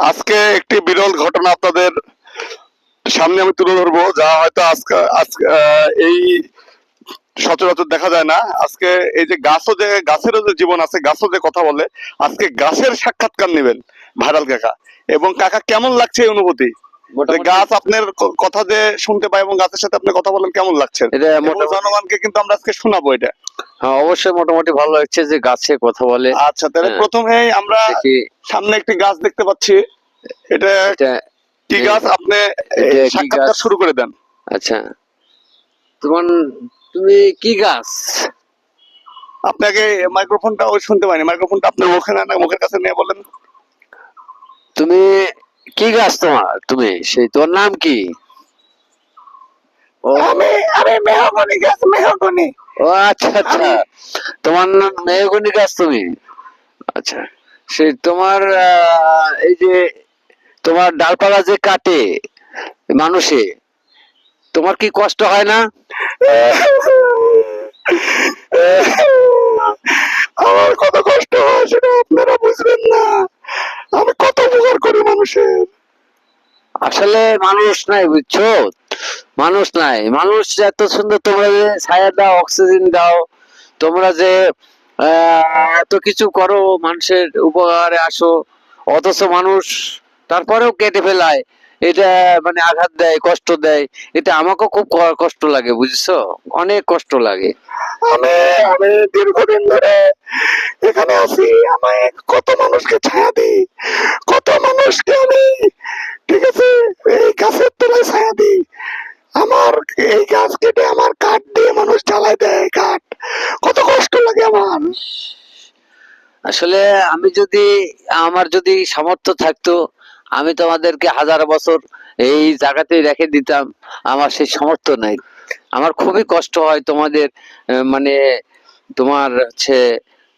আজকে একটি বিরল ঘটনা আপনাদের সামনে আমি তুলে ধরবো যা হয়তো আজকে আজকে এই সচরাচর দেখা যায় না। আজকে এই যে গাছও যে গাছেরও যে জীবন আছে গাছও যে কথা বলে আজকে গাছের সাক্ষাৎকার নেবেন ভাইরাল কাকা। এবং কাকা কেমন লাগছে এই অনুভূতি? গাছ আপনার কথা যে শুনতে পাই এবং গাছের সাথে আপনি কথা বলেন কেমন লাগছে? জনগণকে কিন্তু আমরা আজকে শোনাবো এটা। হ্যাঁ অবশ্যই মোটামুটি ভালো লাগছে যে গাছে কথা বলে। আচ্ছা তাহলে হ্যাঁ। প্রথমে আমরা সামনে একটি গাছ দেখতে পাচ্ছি। এটা কি গাছ? আপনি সাক্ষাৎকার শুরু করে দেন। আচ্ছা। তোমার তুমি কি গাছ? আপনাকে মাইক্রোফোনটা ওই শুনতে পাইনি। মাইক্রোফোনটা আপনার মুখে না মুখের কাছে নিয়ে বলেন। তুমি কি গাছ তোমার? তুমি সেই তোমার নাম কি? ও আমি আমি মেহগনি গাছ মেহগনি। ও আচ্ছা আচ্ছা। তোমার নাম মেহগনি গাছ তুমি? আচ্ছা। সেই তোমার এই যে তোমার ডালপালা যে কাটে মানুষে তোমার কি কষ্ট হয় না? আমার কত কষ্ট হয় সেটা আপনারা বুঝবেন না। আমি কত উপকার করি মানুষের। আসলে মানুষ নাই বুঝছ? মানুষ নাই। মানুষ এত সুন্দর, তোমরা যে ছায়া দাও, অক্সিজেন দাও, তোমরা যে এত কিছু করো, মানুষের উপকারে আসো, অথচ মানুষ তারপরেও কেটে ফেলায়। এটা মানে আঘাত দেয়, কষ্ট দেয়। এটা আমাকেও খুব কষ্ট লাগে, বুঝছ? অনেক কষ্ট লাগে। আমি দীর্ঘদিন ধরে এখানে আছি। আমি কত মানুষকে ছায়া দিই, কত মানুষকে আমি কত কষ্ট লাগে আমার। আসলে আমি যদি, আমার যদি সামর্থ্য থাকতো, আমি তোমাদেরকে হাজার বছর এই জায়গাতে রেখে দিতাম। আমার সেই সামর্থ্য নাই। আমার খুবই কষ্ট হয় তোমাদের মানে তোমার হচ্ছে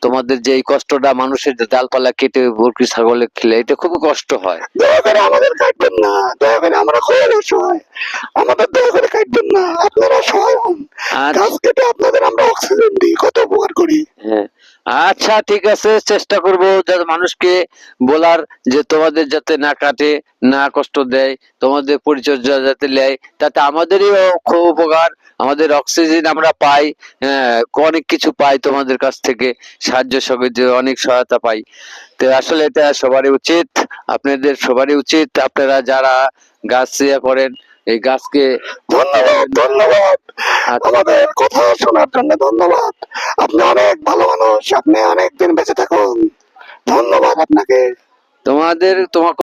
তোমাদের যে এই কষ্টটা মানুষের যে ডালপালা কেটে বরকি ছাগলে খেলে এটা খুব কষ্ট হয়। দয়া করে আমাদের কাটবেন না। দয়া করে আমরা খুবই অসহায়। আমাদের দয়া করে কাটবেন না। আপনারা সহায় হন। আর গাছ কেটে আপনাদের আমরা অক্সিজেন দিই। কত উপকার করি। হ্যাঁ। আচ্ছা ঠিক আছে, চেষ্টা করব যাতে মানুষকে বলার যে তোমাদের যাতে না কাটে, না কষ্ট দেয়, তোমাদের পরিচর্যা যাতে নেয়, তাতে আমাদেরই খুব উপকার, আমাদের অক্সিজেন আমরা পাই হ্যাঁ অনেক কিছু পাই তোমাদের কাছ থেকে, সাহায্য সহযোগিতা, অনেক সহায়তা পাই। তো আসলে এটা সবারই উচিত, আপনাদের সবারই উচিত, আপনারা যারা গাছ ইয়ে করেন এই গাছকে ধন্যবাদ ধন্যবাদ। আমাদের কথা শোনার জন্য ধন্যবাদ। আপনি অনেক ভালো মানুষ আপনি অনেক দিন বেঁচে থাকুন। ধন্যবাদ আপনাকে। তোমাদের তোমার